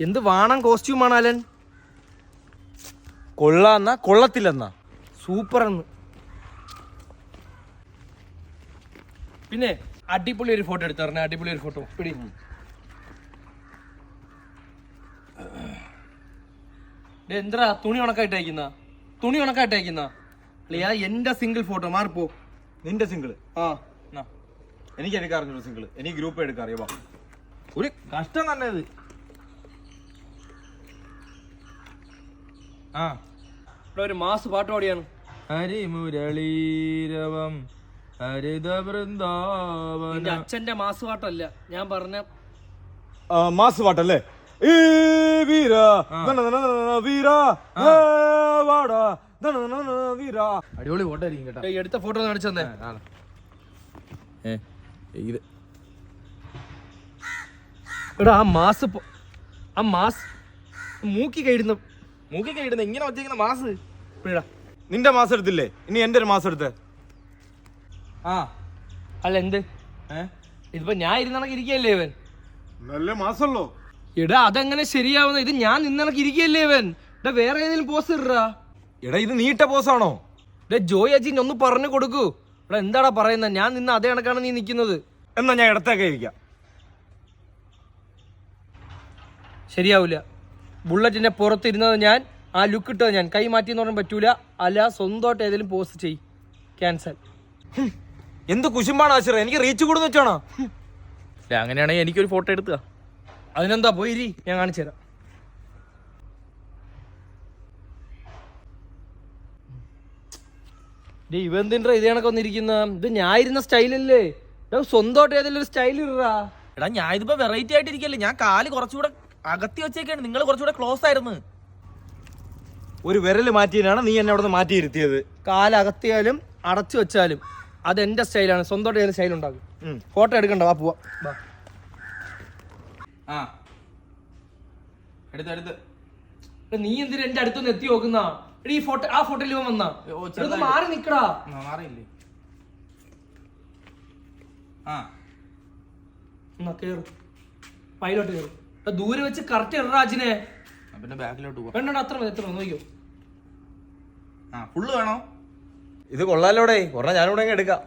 എന്ത് വാണം കോസ്റ്റ്യൂമാണ് Allen? കൊള്ളാന്ന കൊള്ളത്തില്ലെന്നാ. Super എന്ന് പിന്നെ അടിപൊളി ഒരു ഫോട്ടോ എടുത്തു പറഞ്ഞ അടിപൊളി ഒരു ഫോട്ടോ. പിടി. ഡേ, തുണി ഉണക്കായിട്ട് അയക്കുന്ന തുണി ഉണക്കായിട്ട് അയക്കുന്ന അല്ലയാ എന്റെ സിംഗിൾ ഫോട്ടോ മാറിപ്പോ. നിന്റെ സിംഗിൾ ആ. എനിക്ക് എടുക്കാൻ സിംഗിൾ എനിക്ക് ഗ്രൂപ്പ് എടുക്കാറിയോ ഒരു കഷ്ടം തന്നെ ഇത്. ഇവിടെ ഒരു മാസ് പാട്ട് പാടിയാണ്. ഹരിമുരളീരവം ഹരിത എന്റെ വൃന്ദാവന അച്ഛന്റെ മാസ് പാട്ടല്ല ഞാൻ പറഞ്ഞ മാസ് പാട്ടല്ലേ? ഈ വീര നന നന നന വീര ഏ വാട നന നന നന വീര. അടിപൊളി ഫോട്ടോ കേട്ടോ. എടുത്ത ഫോട്ടോ കാണിച്ചു തന്നെ. ഇത്. എടാ ആ മാസ് പോ- ആ മാസ് മൂക്കി കഴിയുന്ന മൂക്കി കഴിയുന്ന ഇങ്ങനെ ഒറ്റയ്ക്കുന്ന മാസ്. പിഴ നിന്റെ മാസം എടുത്തില്ലേ? ഇനി എന്റെ ഒരു മാസം എടുത്ത്. ആ. അല്ല എന്ത്? ഏ? ഇതിപ്പോ ഞാൻ ഇരുന്നണക്ക് ഇരിക്കല്ലേ ഇവൻ? നല്ല മാസമല്ലോ. എടാ അതെങ്ങനെ ശരിയാവുന്ന ഇത് ഞാൻ നിന്നണക്ക് ഇരിക്കല്ലേ ഇവൻ? എടാ വേറെ ഏതെങ്കിലും പോസ് ഇടാ എടാ ഇത് നീട്ട പോസാണോ എടാ ജോയ് അജിൻ ഒന്ന് പറഞ്ഞു കൊടുക്കൂ. എടാ എന്താടാ പറയുന്നത് ഞാൻ നിന്ന് അതേ കണക്കാണ് നീ നിൽക്കുന്നത്. എന്നാ ഞാൻ ഇടത്തേക്ക് ഇരിക്കാം ശരിയാവില്ല ബുള്ളറ്റിന്റെ പുറത്തിരുന്നത് ഞാൻ ആ ലുക്ക് ഇട്ടത് ഞാൻ. കൈ മാറ്റി എന്ന് പറയാൻ പറ്റൂല. അല്ല സ്വന്തമായിട്ട് ഏതെങ്കിലും പോസ്റ്റ് ചെയ് ക്യാൻസൽ എന്ത് കുശുമ്പാണ് ആശ്രയം എനിക്ക് റീച്ച് കൂടുന്ന വെച്ചാണോ? അങ്ങനെയാണെങ്കിൽ എനിക്കൊരു ഫോട്ടോ എടുത്തുക. അതിനെന്താ പോയി ഇരി, ഞാൻ കാണിച്ചു തരാം. ഡേ ഇവന്തിന്റെ കണക്ക് വന്നിരിക്കുന്ന? ഇത് ഞാൻ ഇരുന്ന സ്റ്റൈലല്ലേ സ്വന്തമായിട്ട് ഏതെങ്കിലും ഒരു സ്റ്റൈൽ ഇടാ എടാ ഞാൻ ഇതിപ്പോ വെറൈറ്റി ആയിട്ടിരിക്കല്ലേ? ഞാൻ കാൽ കുറച്ചുകൂടെ അകത്തി വെച്ചേക്കാണ്. നിങ്ങൾ കുറച്ചുകൂടെ ക്ലോസ് ആയിരുന്നു. ഒരു വിരൽ മാറ്റിയതിനാണ് നീ എന്നെ അവിടെ മാറ്റിയിരുത്തിയത് കാലകത്തിയാലും അടച്ചു വെച്ചാലും അത് എന്റെ സ്റ്റൈലാണ്. സ്വന്തമായിട്ട് സ്റ്റൈൽ ഉണ്ടാകും. ഫോട്ടോ എടുക്കണ്ട വാ പോവാ. വാ. ആ. എടുത്ത് എടുത്ത്. എടാ, നീ എന്തിനാ എന്റെ അടുത്തൊന്ന് എത്തി നോക്കുന്ന? ഈ ഫോട്ടോ ആ ഫോട്ടോയിൽ ഇവൻ വന്നാ. ഓ, എടാ, ഇത് ചെറുതായിട്ട്. മാറി നിക്കടാ. ആ, മാറിയില്ലേ? ആ. എന്നാ കേറും. പൈലോട്ട് കേറും. എടാ, ദൂരെ വെച്ച് കറക്റ്റ് ഇറാജിനെ ആ, പിന്നെ ബാക്കിലോട്ട് പോവാം. വേണ്ട അത്ര മതി എത്ര നോക്കിയോ ആ ഫുള്ള് വേണോ? ഇത് കൊള്ളാലോടെ ഒരെണ്ണം ഞാനിവിടെ അങ്ങ് എടുക്കാം.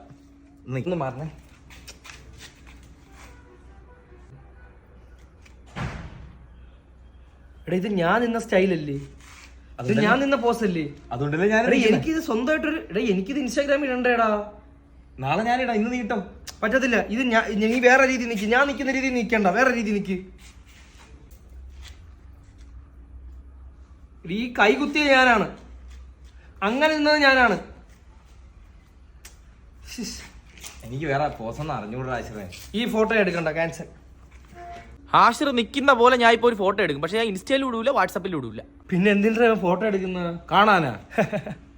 നീ ഒന്ന് മാറണേ. എടാ ഇത് ഞാൻ നിന്ന സ്റ്റൈലല്ലേ? ഇത് ഞാൻ നിന്ന പോസ് അല്ലേ അതുകൊണ്ടല്ലേ ഞാൻ എനിക്കിത് സ്വന്തമായിട്ടൊരു എടാ എനിക്കിത് ഇൻസ്റ്റാഗ്രാമിൽ ഇടണ്ടേടാ. നാളെ ഞാനിടാ ഇന്ന് നീട്ടോ. പറ്റത്തില്ല. ഇത് ഞാൻ നീ വേറെ രീതി നിൽക്ക് ഞാൻ നിൽക്കുന്ന രീതി നിൽക്കണ്ട വേറെ രീതി നിക്ക്. ഈ കൈകുത്തിയ ഞാനാണ്. അങ്ങനെ നിന്നത് ഞാനാണ്. എനിക്ക് വേറെ പോസൊന്നും അറിഞ്ഞുകൂടാ ആശ്രയ ഈ ഫോട്ടോ എടുക്കണ്ട ക്യാൻസൽ ഹാഷിർ നിൽക്കുന്ന പോലെ ഞാൻ ഇപ്പോൾ ഒരു ഫോട്ടോ എടുക്കും. പക്ഷെ ഞാൻ ഇൻസ്റ്റയിൽ ഇടൂല വാട്സാപ്പിൽ ഇടൂല. പിന്നെ എന്തിനാ ഫോട്ടോ എടുക്കുന്നത്? കാണാനാ.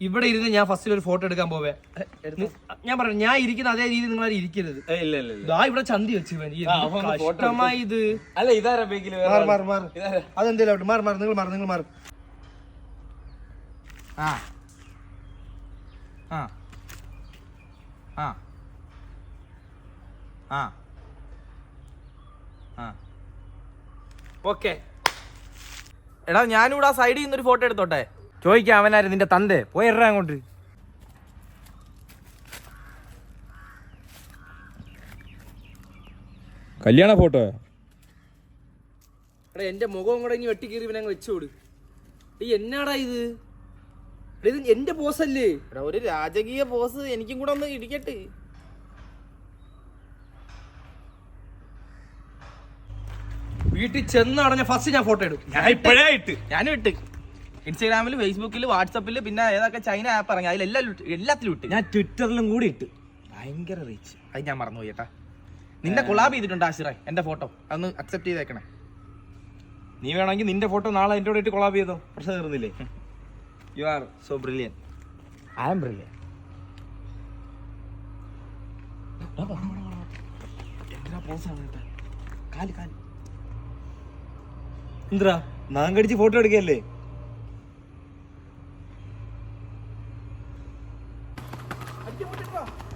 ഇവിടെ ഇരുന്ന് ഞാൻ ഫസ്റ്റിൽ ഒരു ഫോട്ടോ എടുക്കാൻ പോവേ. ഞാൻ പറഞ്ഞു ഞാൻ ഇരിക്കുന്ന അതേ രീതി നിങ്ങൾ ഇരിക്കരുത്. ഇല്ല ഇവിടെ ചന്തി വെച്ച് കഷ്ടമായി ഇത്. അല്ല ഇതാരാ ബേക്കിൽ മാറ് മാറ് മാറ്. അതെന്തേലും ആവട്ടെ. മാറ് മാറ് നിങ്ങൾ മാറ് നിങ്ങൾ മാറ്. ആ. ആ. ആ. ആ. ആ. ഓക്കെ. എടാ ഞാനിവിടെ ആ സൈഡിൽ നിന്നൊരു ഫോട്ടോ എടുത്തോട്ടെ? ചോദിക്കാം അവനായിരുന്നു നിന്റെ തന്തേ? പോയി ഇറ അങ്ങോട്ട്. കല്യാണ ഫോട്ടോ? എടാ എന്റെ മുഖം കൂടെ ഇനി വെട്ടിക്കീറി ഇവനെ അങ്ങ് വെച്ചോട്. ഈ എന്നാടാ ഇത്? എടാ, ഇത് എന്റെ പോസ് അല്ലേ എടാ ഒരു രാജകീയ പോസ് എനിക്കും കൂടെ ഒന്ന് ഇടിക്കട്ടെ. വീട്ടിൽ ചെന്ന് അടഞ്ഞ ഫസ്റ്റ് ഞാൻ ഫോട്ടോ എടുക്കും ഞാൻ ഇപ്പോഴേ ഇട്ട്. ഞാനും ഇട്ട്. ഇൻസ്റ്റാഗ്രാമിൽ ഫേസ്ബുക്കിൽ വാട്സപ്പിൽ പിന്നെ ഏതൊക്കെ ചൈന ആപ്പ് ഇറങ്ങി അതിലെല്ലാം എല്ലാത്തിലും ഇട്ട്. ഞാൻ ട്വിറ്ററിലും കൂടി ഇട്ട്. ഭയങ്കര റീച്ച് അത് ഞാൻ മറന്നുപോയി പോയേട്ടാ നിന്നെ കൊളാബ് ചെയ്തിട്ടുണ്ട് ആശിറേ എന്റെ ഫോട്ടോ അതൊന്ന് അക്സെപ്റ്റ് ചെയ്തേക്കണേ. നീ വേണമെങ്കിൽ നിന്റെ ഫോട്ടോ നാളെ എന്റെ കൂടെ ഇട്ട് കൊളാബ് ചെയ്തോ? പ്രശ്നം തീർന്നില്ലേ? You are so brilliant I am brilliant എന്തിനാ നാങ്കടിച്ച് ഫോട്ടോ എടുക്കല്ലേ Hindi mo, tignan